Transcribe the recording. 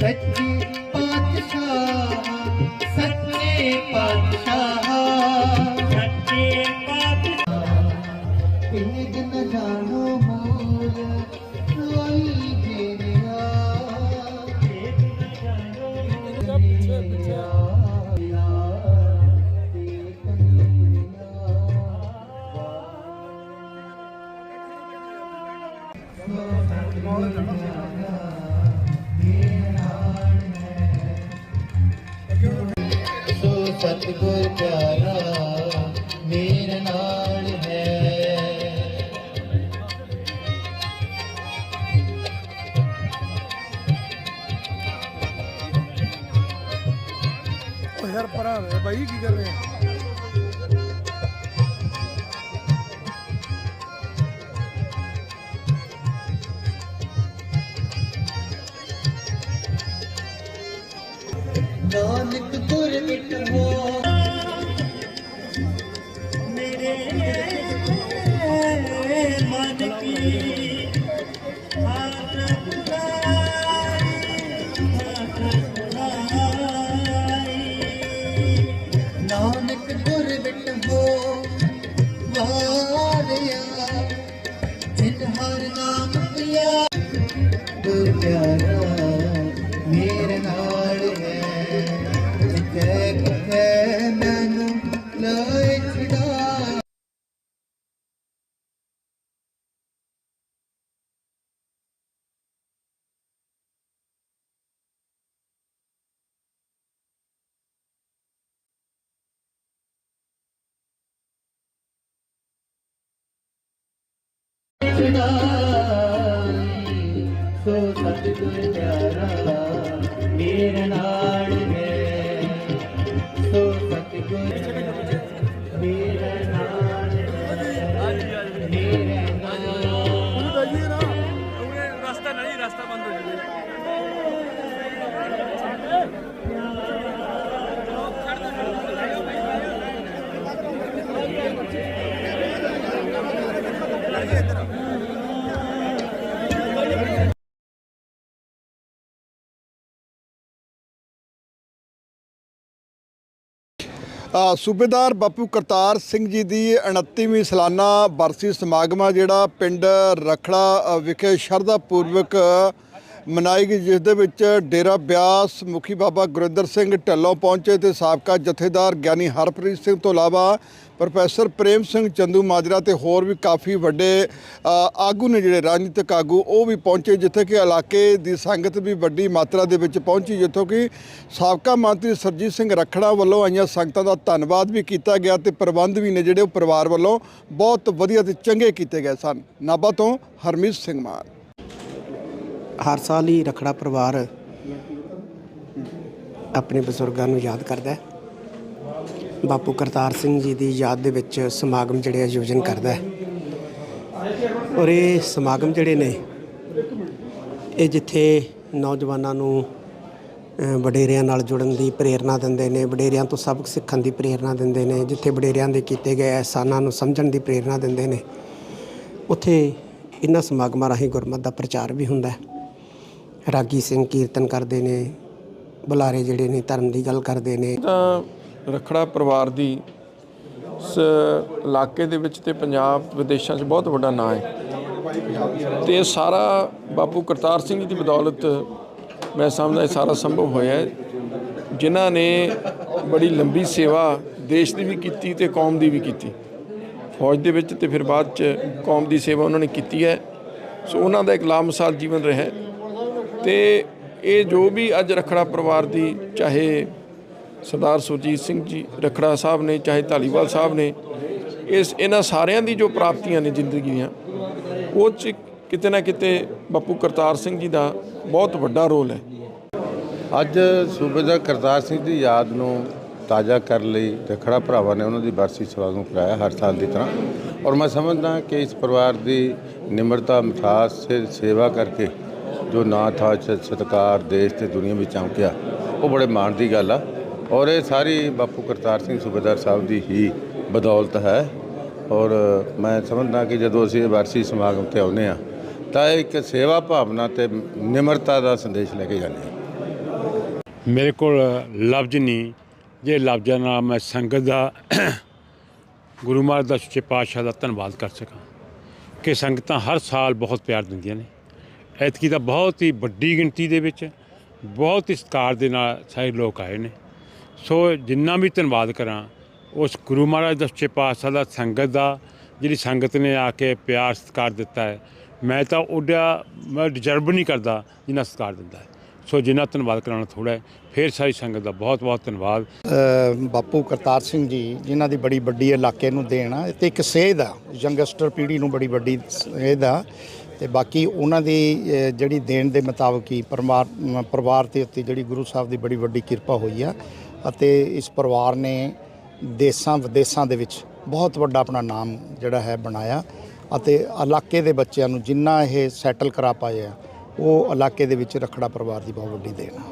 ਸੱਚੇ ਪਾਤਸ਼ਾਹ ਸੱਚੇ ਪਾਤਸ਼ਾਹ। ਸੱਚੇ ਪਾਤਸ਼ਾਹ। ਇਹ ਨ ਜਾਣੋ ਮੂਲ ਲੋਈ ਗਿਰਿਆ ਇਹ ਨ ਜਾਣੋ ਮੂਲ ਪਿੱਛੇ ਪਿੱਛੇ ਬਹੁਤ ਬਹੁਤ ਸਤਿਗੁਰ ਪਿਆਰਾ ਮੇਰੇ ਨਾਲ ਹੈ। ਓ ਯਾਰ ਪਰਾਂ ਰਹਿ ਬਾਈ ਕੀ ਕਰ ਰਹੇ? ਆ ਨਾਨਕ ਗੁਰ ਮਿਟਵੋ ਨਾਨਕ ਗੁਰ ਮਿਟਵੋ ਵਾਰਿਆ ਸੋ ਸਤਿਗੁਰ ਪਿਆਰਾ ਮੇਰੇ ਨਾਲ ਹੈ ਸੂਬੇਦਾਰ ਬਾਪੂ ਕਰਤਾਰ ਸਿੰਘ ਜੀ ਦੀ 29ਵੀਂ ਸਾਲਾਨਾ ਬਰਸੀ ਸਮਾਗਮ ਆ, ਜਿਹੜਾ ਪਿੰਡ ਰਖੜਾ ਵਿਖੇ ਸ਼ਰਧਾ ਪੂਰਵਕ ਮਨਾਈ ਗਈ, ਜਿਸ ਦੇ ਵਿੱਚ ਡੇਰਾ ਬਿਆਸ, ਮੁਖੀ ਬਾਬਾ ਗੁਰਿੰਦਰ ਸਿੰਘ ਢੱਲੋਂ ਪਹੁੰਚੇ ਤੇ ਸਾਬਕਾ ਜਥੇਦਾਰ ਗਿਆਨੀ ਹਰਪ੍ਰੀਤ ਸਿੰਘ ਤੋਂ ਇਲਾਵਾ ਪ੍ਰੋਫੈਸਰ ਪ੍ਰੇਮ ਸਿੰਘ ਚੰਦੂ ਮਾਜਰਾ ਤੇ ਹੋਰ ਵੀ ਕਾਫੀ ਵੱਡੇ ਆਗੂ ਨੇ ਜਿਹੜੇ ਰਾਜਨੀਤਿਕ ਆਗੂ, ਉਹ ਵੀ ਪਹੁੰਚੇ ਜਿੱਥੇ ਕਿ ਇਲਾਕੇ ਦੀ ਸੰਗਤ ਵੀ ਵੱਡੀ ਮਾਤਰਾ ਦੇ ਵਿੱਚ ਪਹੁੰਚੀ, ਜਿੱਥੋਂ ਕਿ ਸਾਬਕਾ ਮੰਤਰੀ ਸਰਜੀਤ ਸਿੰਘ ਰੱਖੜਾ ਵੱਲੋਂ ਆਈਆਂ ਸੰਗਤਾਂ ਦਾ ਧੰਨਵਾਦ ਵੀ ਕੀਤਾ ਗਿਆ ਤੇ ਪ੍ਰਬੰਧ ਵੀ ਨੇ ਜਿਹੜੇ ਉਹ ਪਰਿਵਾਰ ਵੱਲੋਂ ਬਹੁਤ ਵਧੀਆ ਤੇ ਚੰਗੇ ਕੀਤੇ ਗਏ ਸਨ। ਨਾਭਾ ਤੋਂ ਹਰਮੀਤ ਸਿੰਘ ਮਾਨ। ਹਰ ਸਾਲ ਹੀ ਰਖੜਾ ਪਰਿਵਾਰ ਆਪਣੇ ਬਜ਼ੁਰਗਾਂ ਨੂੰ ਯਾਦ ਕਰਦਾ ਹੈ। ਬਾਪੂ ਕਰਤਾਰ ਸਿੰਘ ਜੀ ਦੀ ਯਾਦ ਦੇ ਵਿੱਚ ਸਮਾਗਮ ਜਿਹੜੇ ਆਯੋਜਨ ਕਰਦਾ ਹੈ। ਔਰ ਇਹ ਸਮਾਗਮ ਜਿਹੜੇ ਨੇ, ਇਹ ਜਿੱਥੇ ਨੌਜਵਾਨਾਂ ਨੂੰ ਵਡੇਰਿਆਂ ਨਾਲ ਜੁੜਨ ਦੀ ਪ੍ਰੇਰਣਾ ਦਿੰਦੇ ਨੇ, ਵਡੇਰਿਆਂ ਤੋਂ ਸਬਕ ਸਿੱਖਣ ਦੀ ਪ੍ਰੇਰਣਾ ਦਿੰਦੇ ਨੇ, ਜਿੱਥੇ ਵਡੇਰਿਆਂ ਦੇ ਕੀਤੇ ਗਏ ਅਹਿਸਾਨਾਂ ਨੂੰ ਸਮਝਣ ਦੀ ਪ੍ਰੇਰਣਾ ਦਿੰਦੇ ਨੇ, ਉੱਥੇ ਇਹਨਾਂ ਸਮਾਗਮਾਂ ਰਾਹੀਂ ਗੁਰਮਤ ਦਾ ਪ੍ਰਚਾਰ ਵੀ ਹੁੰਦਾ ਹੈ। ਰਾਗੀ ਸਿੰਘ ਕੀਰਤਨ ਕਰਦੇ ਨੇ, ਬੁਲਾਰੇ ਜਿਹੜੇ ਨੇ ਧਰਮ ਦੀ ਗੱਲ ਕਰਦੇ ਨੇ। ਤਾਂ ਰਖੜਾ ਪਰਿਵਾਰ ਦੀ ਇਸ ਇਲਾਕੇ ਦੇ ਵਿੱਚ ਤੇ ਪੰਜਾਬ ਵਿਦੇਸ਼ਾਂ 'ਚ ਬਹੁਤ ਵੱਡਾ ਨਾਂ ਹੈ। ਤੇ ਇਹ ਸਾਰਾ ਬਾਪੂ ਕਰਤਾਰ ਸਿੰਘ ਜੀ ਦੀ ਬਦੌਲਤ ਮੈਂ ਸਮਝਦਾ ਇਹ ਸਾਰਾ ਸੰਭਵ ਹੋਇਆ ਜਿਨ੍ਹਾਂ ਨੇ ਬੜੀ ਲੰਬੀ ਸੇਵਾ ਦੇਸ਼ ਦੀ ਵੀ ਕੀਤੀ ਤੇ ਕੌਮ ਦੀ ਵੀ ਕੀਤੀ। ਫੌਜ ਦੇ ਵਿੱਚ ਤੇ ਫਿਰ ਬਾਅਦ 'ਚ ਕੌਮ ਦੀ ਸੇਵਾ ਉਹਨਾਂ ਨੇ ਕੀਤੀ ਹੈ। ਸੋ ਉਹਨਾਂ ਦਾ ਇੱਕ ਲਾਮਿਸਾਲ ਜੀਵਨ ਰਿਹਾ ਹੈ। ਤੇ ਇਹ ਜੋ ਵੀ ਅੱਜ ਰਖੜਾ ਪਰਿਵਾਰ ਦੀ ਚਾਹੇ ਸਰਦਾਰ ਸੁਰਜੀਤ ਸਿੰਘ ਜੀ ਰਖੜਾ ਸਾਹਿਬ ਨੇ, ਚਾਹੇ ਧਾਲੀਵਾਲ ਸਾਹਿਬ ਨੇ, ਇਸ ਇਹਨਾਂ ਸਾਰਿਆਂ ਦੀ ਜੋ ਪ੍ਰਾਪਤੀਆਂ ਨੇ ਜ਼ਿੰਦਗੀ ਦੀਆਂ, ਉਹ ਚ ਕਿਤੇ ਨਾ ਕਿਤੇ ਬਾਪੂ ਕਰਤਾਰ ਸਿੰਘ ਜੀ ਦਾ ਬਹੁਤ ਵੱਡਾ ਰੋਲ ਹੈ। ਅੱਜ ਸੂਬੇਦਾਰ ਕਰਤਾਰ ਸਿੰਘ ਦੀ ਯਾਦ ਨੂੰ ਤਾਜ਼ਾ ਕਰਨ ਲਈ ਰਖੜਾ ਭਰਾਵਾਂ ਨੇ ਉਹਨਾਂ ਦੀ ਬਰਸੀ ਸਮਾਗਮ ਕਰਾਇਆ ਹਰ ਸਾਲ ਦੀ ਤਰ੍ਹਾਂ। ਔਰ ਮੈਂ ਸਮਝਦਾ ਕਿ ਇਸ ਪਰਿਵਾਰ ਦੀ ਨਿਮਰਤਾ, ਮਿਠਾਸ, ਸੇ, ਸੇਵਾ ਕਰਕੇ ਜੋ ਨਾਂ ਥਾ ਸ- ਸਤਿਕਾਰ, ਦੇਸ਼ ਤੇ ਦੁਨੀਆ ਵਿੱਚ ਚਮਕਿਆ ਉਹ ਬੜੇ ਮਾਣ ਦੀ ਗੱਲ ਆ। ਔਰ ਇਹ ਸਾਰੀ ਬਾਪੂ ਕਰਤਾਰ ਸਿੰਘ ਸੂਬੇਦਾਰ ਸਾਹਿਬ ਦੀ ਹੀ ਬਦੌਲਤ ਹੈ। ਔਰ ਮੈਂ ਸਮਝਦਾ ਕਿ ਜਦੋਂ ਅਸੀਂ ਵਾਰਸੀ ਸਮਾਗਮ ਤੇ ਆਉਂਦੇ ਆ ਤਾਂ ਇਹ ਇੱਕ ਸੇਵਾ ਭਾਵਨਾ ਤੇ ਨਿਮਰਤਾ ਦਾ ਸੰਦੇਸ਼ ਲੈ ਕੇ ਜਾਂਦੇ ਹਾਂ ਮੇਰੇ ਕੋਲ ਲਫ਼ਜ਼ ਨਹੀਂ। ਜੇ ਲਫ਼ਜ਼ਾਂ ਨਾਲ ਮੈਂ ਸੰਗਤ ਦਾ ਗੁਰੂ ਮਹਾਰਾਜ ਦਾ ਸੱਚੇ ਪਾਤਸ਼ਾਹ ਦਾ ਧੰਨਵਾਦ ਕਰ ਸਕਾਂ ਕਿ ਸੰਗਤਾਂ ਹਰ ਸਾਲ ਬਹੁਤ ਪਿਆਰ ਦਿੰਦੀਆਂ ਨੇ। ਐਤਕੀ ਤਾਂ ਬਹੁਤ ਹੀ ਵੱਡੀ ਗਿਣਤੀ ਦੇ ਵਿੱਚ ਬਹੁਤ ਹੀ ਸਤਿਕਾਰ ਦੇ ਨਾਲ ਸਾਰੇ ਲੋਕ ਆਏ ਨੇ। ਸੋ ਜਿੰਨਾ ਵੀ ਧੰਨਵਾਦ ਕਰਾਂ ਉਸ ਗੁਰੂ ਮਹਾਰਾਜ ਦਾ ਸੱਚੇ ਪਾਤਸ਼ਾਹ ਦਾ ਸੰਗਤ ਦਾ ਜਿਹੜੀ ਸੰਗਤ ਨੇ ਆ ਕੇ ਪਿਆਰ ਸਤਿਕਾਰ ਦਿੱਤਾ ਹੈ ਮੈਂ ਤਾਂ ਉਹਦਾ ਮੈਂ ਡਿਜ਼ਰਵ ਨਹੀਂ ਕਰਦਾ ਜਿੰਨਾ ਸਤਿਕਾਰ ਦਿੰਦਾ ਹੈ। ਸੋ ਜਿੰਨਾ ਧੰਨਵਾਦ ਕਰਾਉਣਾ ਥੋੜ੍ਹਾ ਹੈ ਫਿਰ ਸਾਰੀ ਸੰਗਤ ਦਾ ਬਹੁਤ ਬਹੁਤ ਧੰਨਵਾਦ। ਬਾਪੂ ਕਰਤਾਰ ਸਿੰਘ ਜੀ ਜਿਨ੍ਹਾਂ ਦੀ ਬੜੀ ਵੱਡੀ ਇਲਾਕੇ ਨੂੰ ਦੇਣ ਆ ਤੇ ਇੱਕ ਸੇਧ ਆ ਯੰਗਸਟਰ ਪੀੜ੍ਹੀ ਨੂੰ ਬੜੀ ਵੱਡੀ ਸੇਧ ਆ ਤੇ ਬਾਕੀ ਉਹਨਾਂ ਦੀ ਜਿਹੜੀ ਦੇਣ ਦੇ ਮੁਤਾਬਕ ਹੀ ਪਰਿਵਾਰ ਅਮ, ਪਰਿਵਾਰ ਦੇ ਉੱਤੇ ਜਿਹੜੀ ਗੁਰੂ ਸਾਹਿਬ ਦੀ ਬੜੀ ਵੱਡੀ ਕਿਰਪਾ ਹੋਈ ਆ ਅਤੇ ਇਸ ਪਰਿਵਾਰ ਨੇ ਦੇਸਾਂ ਵਿਦੇਸਾਂ ਦੇ ਵਿੱਚ ਬਹੁਤ ਵੱਡਾ ਆਪਣਾ ਨਾਮ ਜਿਹੜਾ ਹੈ ਬਣਾਇਆ ਅਤੇ ਇਲਾਕੇ ਦੇ ਬੱਚਿਆਂ ਨੂੰ ਜਿੰਨਾ ਇਹ ਸੈਟਲ ਕਰਾ ਪਾਏ ਆ, ਉਹ ਇਲਾਕੇ ਦੇ ਵਿੱਚ ਰਖੜਾ ਪਰਿਵਾਰ ਦੀ ਬਹੁਤ ਵੱਡੀ ਦੇਣ ਆ।